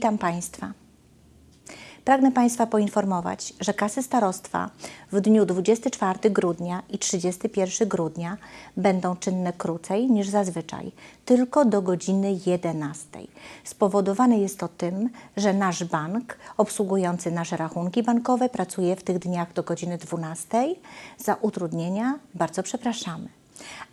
Witam Państwa. Pragnę Państwa poinformować, że kasy starostwa w dniu 24 grudnia i 31 grudnia będą czynne krócej niż zazwyczaj, tylko do godziny 11. Spowodowane jest to tym, że nasz bank obsługujący nasze rachunki bankowe pracuje w tych dniach do godziny 12. Za utrudnienia bardzo przepraszamy.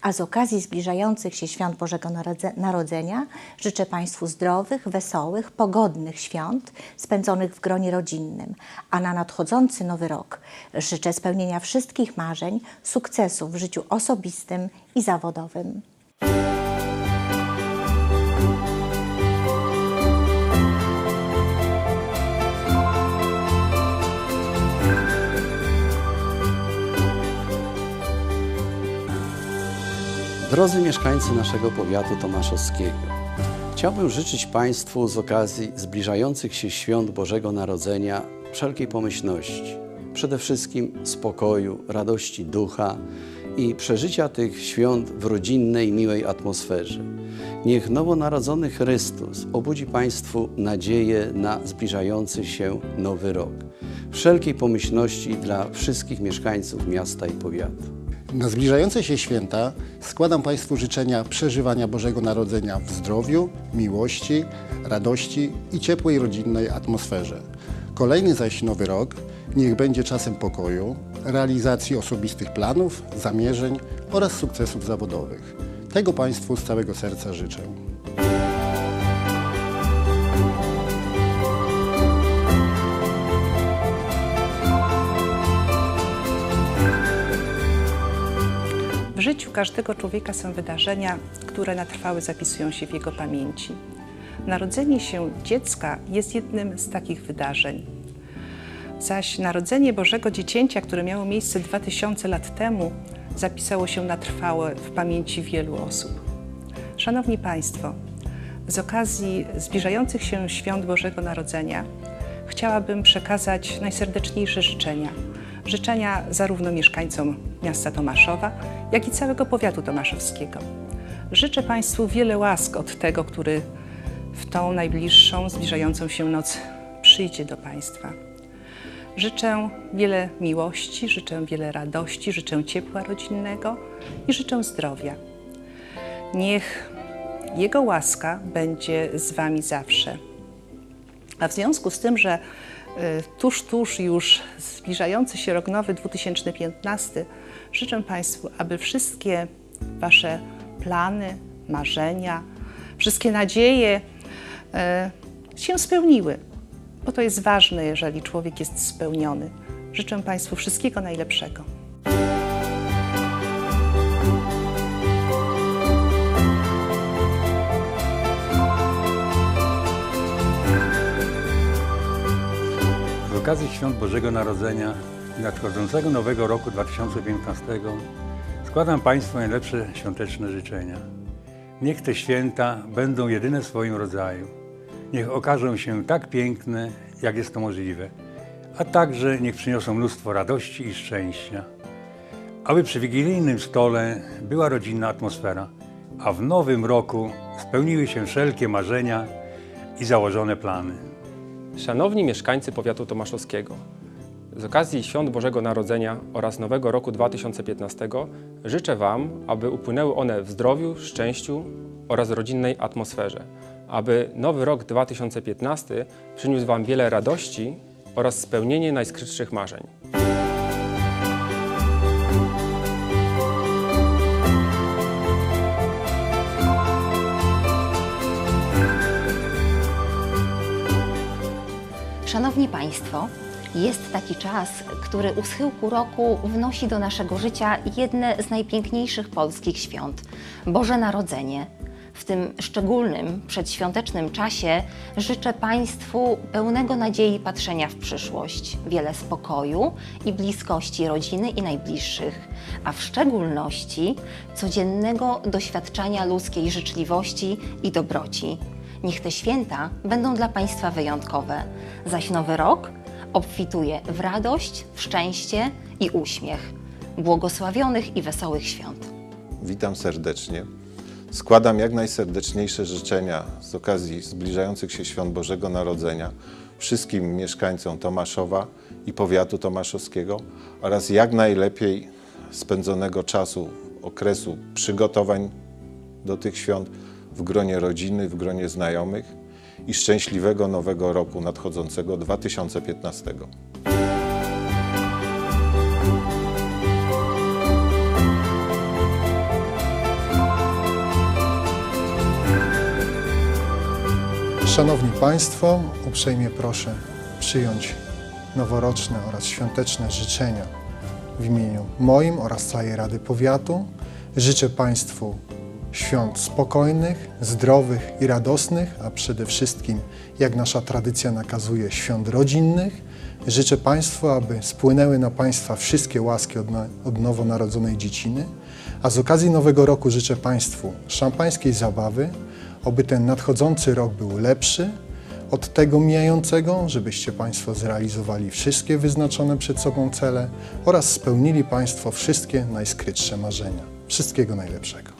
A z okazji zbliżających się świąt Bożego Narodze- Narodzenia życzę Państwu zdrowych, wesołych, pogodnych świąt spędzonych w gronie rodzinnym. A na nadchodzący nowy rok życzę spełnienia wszystkich marzeń, sukcesów w życiu osobistym i zawodowym. Drodzy mieszkańcy naszego powiatu tomaszowskiego, chciałbym życzyć Państwu z okazji zbliżających się świąt Bożego Narodzenia wszelkiej pomyślności, przede wszystkim spokoju, radości ducha i przeżycia tych świąt w rodzinnej, miłej atmosferze. Niech nowonarodzony Chrystus obudzi Państwu nadzieję na zbliżający się nowy rok. Wszelkiej pomyślności dla wszystkich mieszkańców miasta i powiatu. Na zbliżające się święta składam Państwu życzenia przeżywania Bożego Narodzenia w zdrowiu, miłości, radości i ciepłej rodzinnej atmosferze. Kolejny zaś nowy rok niech będzie czasem pokoju, realizacji osobistych planów, zamierzeń oraz sukcesów zawodowych. Tego Państwu z całego serca życzę. Życiu każdego człowieka są wydarzenia, które na trwałe zapisują się w jego pamięci. Narodzenie się dziecka jest jednym z takich wydarzeń. Zaś narodzenie Bożego Dziecięcia, które miało miejsce 2000 lat temu, zapisało się na trwałe w pamięci wielu osób. Szanowni Państwo, z okazji zbliżających się świąt Bożego Narodzenia chciałabym przekazać najserdeczniejsze życzenia. Życzenia zarówno mieszkańcom miasta Tomaszowa, jak i całego powiatu tomaszowskiego. Życzę Państwu wiele łask od tego, który w tą najbliższą, zbliżającą się noc przyjdzie do Państwa. Życzę wiele miłości, życzę wiele radości, życzę ciepła rodzinnego i życzę zdrowia. Niech Jego łaska będzie z Wami zawsze. A w związku z tym, że y, tuż, tuż już zbliżający się rok nowy 2015, życzę Państwu, aby wszystkie Wasze plany, marzenia, wszystkie nadzieje y, się spełniły, bo to jest ważne, jeżeli człowiek jest spełniony. Życzę Państwu wszystkiego najlepszego. Z okazji Świąt Bożego Narodzenia nadchodzącego nowego roku 2015 składam Państwu najlepsze świąteczne życzenia. Niech te święta będą jedyne w swoim rodzaju. Niech okażą się tak piękne, jak jest to możliwe, a także niech przyniosą mnóstwo radości i szczęścia. Aby przy wigilijnym stole była rodzinna atmosfera, a w nowym roku spełniły się wszelkie marzenia i założone plany. Szanowni mieszkańcy powiatu tomaszowskiego, z okazji Świąt Bożego Narodzenia oraz Nowego Roku 2015 życzę Wam, aby upłynęły one w zdrowiu, szczęściu oraz rodzinnej atmosferze, aby Nowy Rok 2015 przyniósł Wam wiele radości oraz spełnienie najskrytszych marzeń. Szanowni Państwo, jest taki czas, który u schyłku roku wnosi do naszego życia jedne z najpiękniejszych polskich świąt Boże Narodzenie. W tym szczególnym, przedświątecznym czasie życzę Państwu pełnego nadziei patrzenia w przyszłość, wiele spokoju i bliskości rodziny i najbliższych, a w szczególności codziennego doświadczania ludzkiej życzliwości i dobroci. Niech te święta będą dla Państwa wyjątkowe, zaś nowy rok obfituje w radość, w szczęście i uśmiech. Błogosławionych i wesołych świąt. Witam serdecznie. składam jak najserdeczniejsze życzenia z okazji zbliżających się świąt Bożego Narodzenia wszystkim mieszkańcom Tomaszowa i powiatu tomaszowskiego oraz jak najlepiej spędzonego czasu, okresu przygotowań do tych świąt w gronie rodziny, w gronie znajomych i szczęśliwego nowego roku nadchodzącego 2015. Szanowni Państwo, uprzejmie proszę przyjąć noworoczne oraz świąteczne życzenia w imieniu moim oraz całej Rady Powiatu. Życzę Państwu świąt spokojnych, zdrowych i radosnych, a przede wszystkim, jak nasza tradycja nakazuje, świąt rodzinnych. Życzę Państwu, aby spłynęły na Państwa wszystkie łaski od, na, od nowonarodzonej dzieciny, a z okazji Nowego Roku życzę Państwu szampańskiej zabawy, oby ten nadchodzący rok był lepszy od tego mijającego, żebyście Państwo zrealizowali wszystkie wyznaczone przed sobą cele oraz spełnili Państwo wszystkie najskrytsze marzenia. Wszystkiego najlepszego.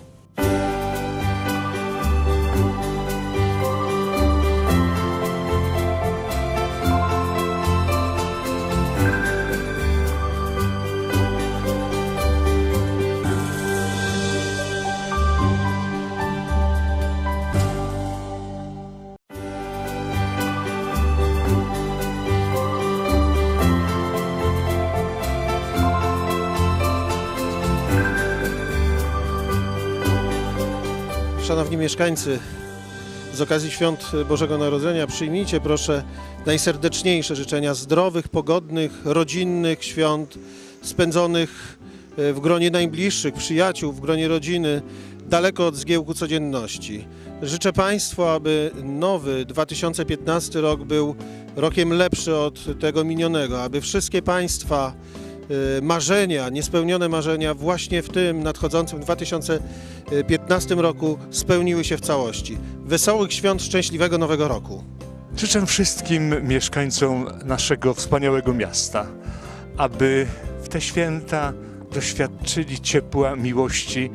Szanowni mieszkańcy, z okazji świąt Bożego Narodzenia przyjmijcie proszę najserdeczniejsze życzenia zdrowych, pogodnych, rodzinnych świąt spędzonych e, w gronie najbliższych, przyjaciół, w gronie rodziny, daleko od zgiełku codzienności. Życzę Państwu, aby nowy 2015 rok był rokiem lepszy od tego minionego, aby wszystkie Państwa marzenia, niespełnione marzenia właśnie w tym nadchodzącym 2015 roku spełniły się w całości. Wesołych świąt, szczęśliwego nowego roku. Życzę wszystkim mieszkańcom naszego wspaniałego miasta, aby w te święta doświadczyli ciepła miłości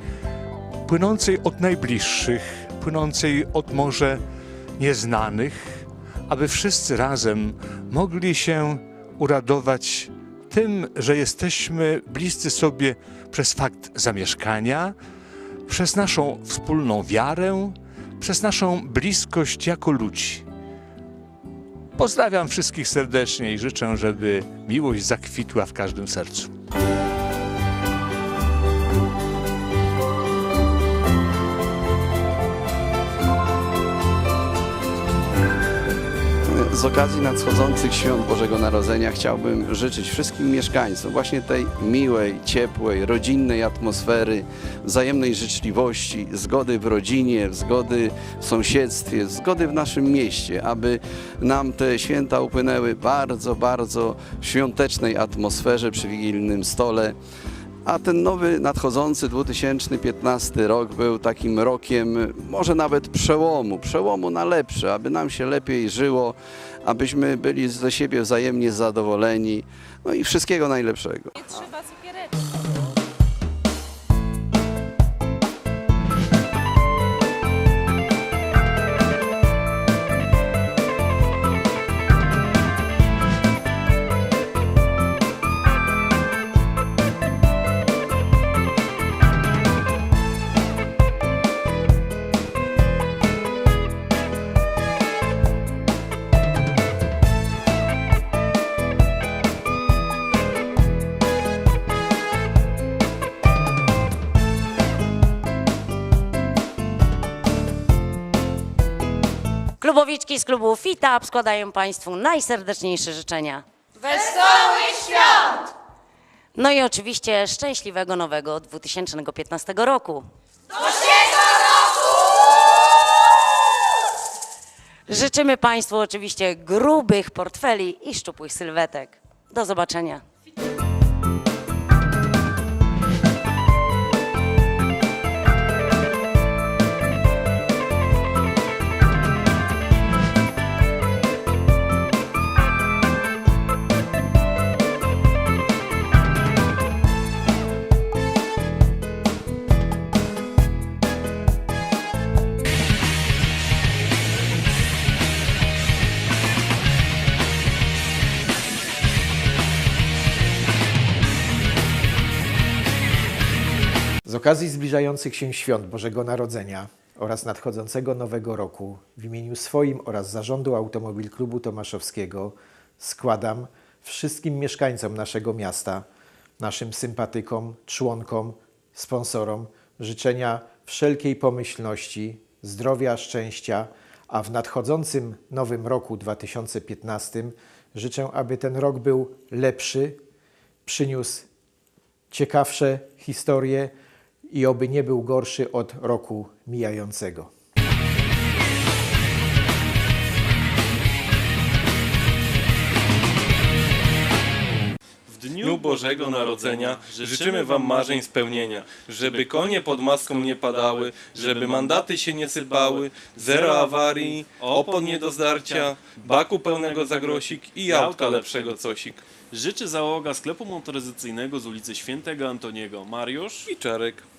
płynącej od najbliższych, płynącej od może nieznanych, aby wszyscy razem mogli się uradować tym, że jesteśmy bliscy sobie przez fakt zamieszkania, przez naszą wspólną wiarę, przez naszą bliskość jako ludzi. Pozdrawiam wszystkich serdecznie i życzę, żeby miłość zakwitła w każdym sercu. Z okazji nadchodzących świąt Bożego Narodzenia chciałbym życzyć wszystkim mieszkańcom właśnie tej miłej, ciepłej, rodzinnej atmosfery, wzajemnej życzliwości, zgody w rodzinie, zgody w sąsiedztwie, zgody w naszym mieście, aby nam te święta upłynęły bardzo, bardzo w świątecznej atmosferze przy Wigilnym Stole. A ten nowy nadchodzący 2015 rok był takim rokiem może nawet przełomu, przełomu na lepsze, aby nam się lepiej żyło, abyśmy byli ze siebie wzajemnie zadowoleni. No i wszystkiego najlepszego. Klubowiczki z klubu FITAP składają Państwu najserdeczniejsze życzenia. Wesołych świąt! No i oczywiście szczęśliwego nowego 2015 roku. Życzymy Państwu oczywiście grubych portfeli i szczupłych sylwetek. Do zobaczenia. Okazji zbliżających się świąt Bożego Narodzenia oraz nadchodzącego Nowego Roku w imieniu swoim oraz zarządu Automobil Klubu Tomaszowskiego składam wszystkim mieszkańcom naszego miasta, naszym sympatykom, członkom, sponsorom życzenia wszelkiej pomyślności, zdrowia, szczęścia, a w nadchodzącym nowym roku 2015 życzę, aby ten rok był lepszy, przyniósł ciekawsze historie i oby nie był gorszy od roku mijającego. W dniu Bożego Narodzenia życzymy Wam marzeń spełnienia, żeby konie pod maską nie padały, żeby mandaty się nie sypały, zero awarii, opon nie do zdarcia, baku pełnego zagrosik i autka lepszego cosik. Życzy załoga sklepu motoryzacyjnego z ulicy Świętego Antoniego. Mariusz I Czarek.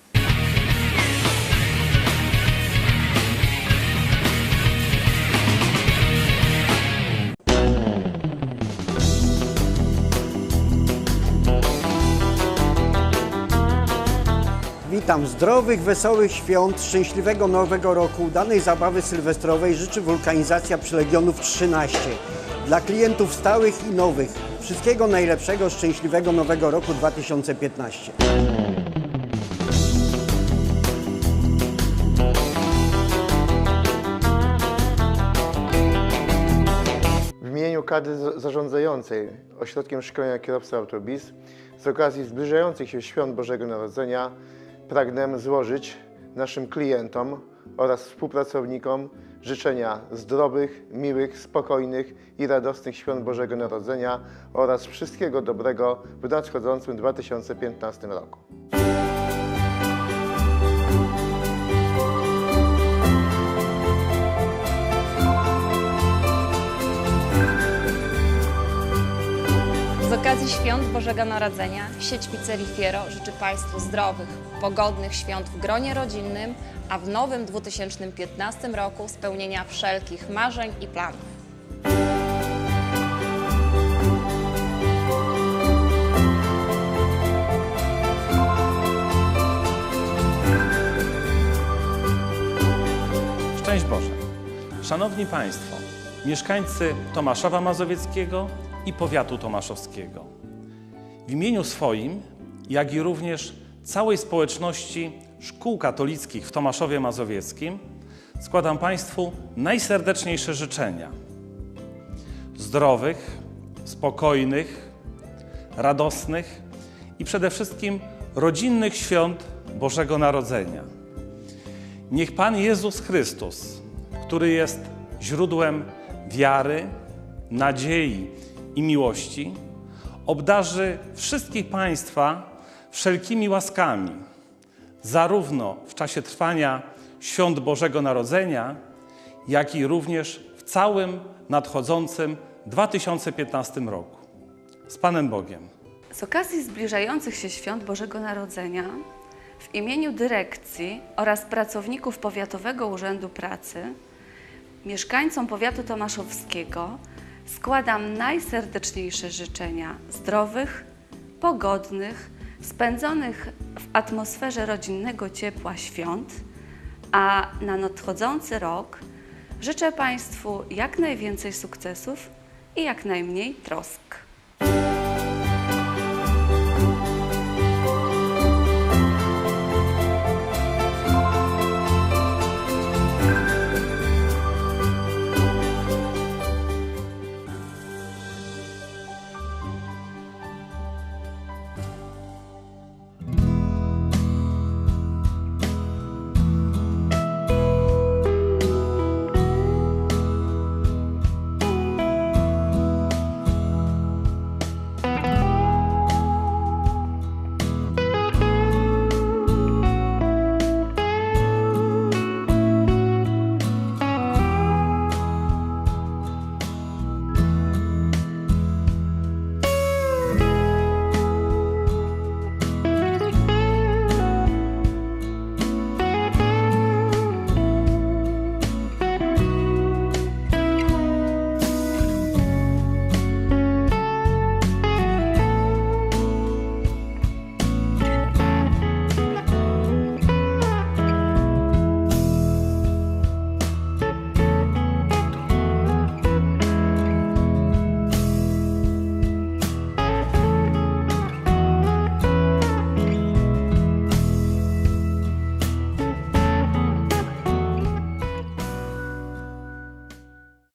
Witam zdrowych, wesołych świąt, szczęśliwego nowego roku, udanej zabawy sylwestrowej życzy Wulkanizacja przy Legionów 13. Dla klientów stałych i nowych wszystkiego najlepszego, szczęśliwego nowego roku 2015. W imieniu kadry za- zarządzającej Ośrodkiem Szkolenia Kierowcy Autobis z okazji zbliżających się świąt Bożego Narodzenia pragnę złożyć naszym klientom oraz współpracownikom życzenia zdrowych, miłych, spokojnych i radosnych świąt Bożego Narodzenia oraz wszystkiego dobrego w nadchodzącym 2015 roku. Z okazji świąt Bożego Narodzenia sieć pizzerii Fiero życzy Państwu zdrowych, pogodnych świąt w gronie rodzinnym, a w nowym 2015 roku spełnienia wszelkich marzeń i planów. Szczęść Boże! Szanowni Państwo, mieszkańcy Tomaszowa Mazowieckiego i powiatu tomaszowskiego. W imieniu swoim, jak i również całej społeczności szkół katolickich w Tomaszowie Mazowieckim składam Państwu najserdeczniejsze życzenia. Zdrowych, spokojnych, radosnych i przede wszystkim rodzinnych świąt Bożego Narodzenia. Niech Pan Jezus Chrystus, który jest źródłem wiary, nadziei i miłości, obdarzy wszystkich Państwa wszelkimi łaskami, zarówno w czasie trwania świąt Bożego Narodzenia, jak i również w całym nadchodzącym 2015 roku. Z Panem Bogiem. Z okazji zbliżających się świąt Bożego Narodzenia w imieniu dyrekcji oraz pracowników Powiatowego Urzędu Pracy mieszkańcom powiatu tomaszowskiego składam najserdeczniejsze życzenia zdrowych, pogodnych, spędzonych w atmosferze rodzinnego ciepła świąt, a na nadchodzący rok życzę Państwu jak najwięcej sukcesów i jak najmniej trosk.